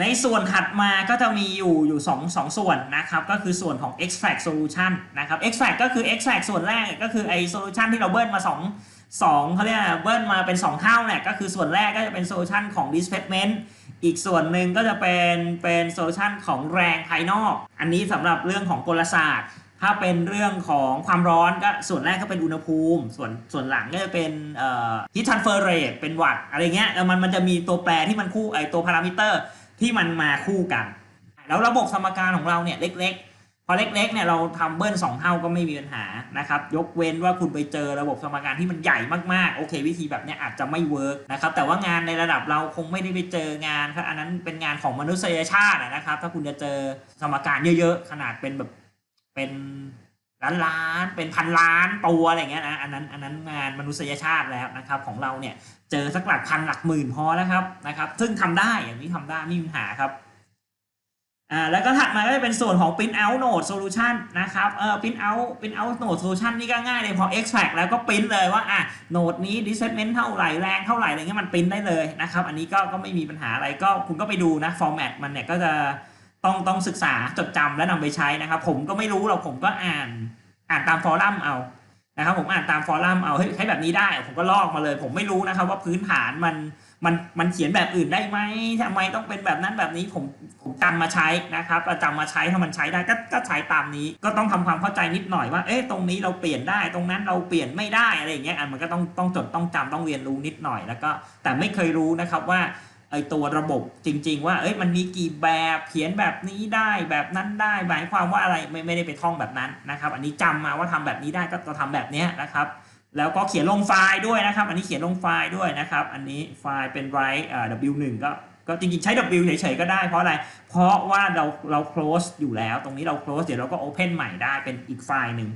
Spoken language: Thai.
ในส่วนถัดมาก็จะมีอยู่อยู่สองสองส่วนนะครับก็คือส่วนของ extract solution นะครับ extract ก็คือ extract ส่วนแรกก็คือไอ้ solution ที่เราเบิ้ลมาสองสองเขาเรียกเบิ้ลมาเป็น 2 เท่าเนี่ยก็คือส่วนแรกก็จะเป็น solution ของ displacement อีกส่วนหนึ่งก็จะเป็นเป็นโซลูชันของแรงภายนอก อันนี้สำหรับเรื่องของกลศาสตร์ ถ้าเป็นเรื่องของความร้อนก็ส่วนแรกก็เป็นอุณหภูมิ ส่วนส่วนหลังก็จะเป็นเอ่อ heat transfer rate เป็นวัตต์อะไรเงี้ยแล้วมันมันจะมีตัวแปรที่มันคู่ไอตัวพารามิเตอร์ ที่มันมาคู่กัน แล้วระบบสมการของเราเนี่ยเล็ก ๆ พอเล็กๆเนี่ยเราทำเบิ้ลสองเท่าก็ไม่มีปัญหานะครับ ยกเว้นว่าคุณไปเจอระบบสมการที่มันใหญ่มากๆ โอเค วิธีแบบนี้อาจจะไม่เวิร์กนะครับ แต่ว่างานในระดับเราคงไม่ได้ไปเจองานครับอันนั้นเป็นงานของมนุษยชาตินะครับ ถ้าคุณจะเจอสมการเยอะๆ ขนาดเป็นแบบเป็น ล้านล้านเป็นพันล้านตัวอะไรเงี้ยนะอันนั้นอันนั้นงานมนุษยชาติแล้วนะครับ ของเราเนี่ยเจอสักหลักพันหลักหมื่นพอแล้วครับนะครับ ซึ่งทำได้อย่างนี้ทำได้ไม่มีปัญหาครับอ่าแล้วก็ถัดมาก็จะเป็นส่วนของ print out node solution นะครับเออ print out print out node solution นี่ก็ง่ายเลยพอ extract แล้วก็ print เลยว่าอะโนดนี้ displacement เท่าไหร่แรงเท่าไหร่อะไรเงี้ยมัน print ได้เลยนะครับ อันนี้ก็ก็ไม่มีปัญหาอะไรก็คุณก็ไปดูนะ format มันเนี่ยก็จะ ต้องต้องศึกษาจดจำและนำไปใช้นะครับ ผมก็ไม่รู้หรอกผมก็อ่านอ่านตามฟอรัมเอานะครับ ผมอ่านตามฟอรัมเอาเฮ้ใช้แบบนี้ได้ ผมก็ลอกมาเลย ผมไม่รู้นะครับ ว่าพื้นฐานมันมันมันเขียนแบบอื่นได้ไหมทำไมต้องเป็นแบบนั้นแบบนี้ผมผมจำมาใช้นะครับเราจำมาใช้ถ้ามันใช้ได้ก็ก็ใช้ตามนี้ ก็ต้องทำความเข้าใจนิดหน่อยว่า เอ๊ะตรงนี้เราเปลี่ยนได้ ตรงนั้นเราเปลี่ยนไม่ได้อะไรอย่างเงี้ยอะมันก็ต้องต้องจดต้องจำต้องเรียนรู้นิดหน่อยแล้วก็แต่ไม่เคยรู้นะครับว่า ไอตัวระบบจริง ๆ ว่าเอ้ยมันมีกี่แบบเขียนแบบนี้ได้แบบนั้นได้หมายความว่าอะไรไม่ไม่ได้ไปท่องแบบนั้นนะครับ อันนี้จำมาว่าทำแบบนี้ได้ก็จะทำแบบนี้นะครับ แล้วก็เขียนลงไฟล์ด้วยนะครับ อันนี้เขียนลงไฟล์ด้วยนะครับ อันนี้ไฟล์เป็น write อ่า w1 ก็ก็จริงๆ ใช้ w เฉยๆก็ได้เพราะอะไร เพราะว่าเราเรา close อยู่แล้ว ตรงนี้เรา close เดี๋ยวเราก็ open ใหม่ได้เป็นอีกไฟล์หนึ่ง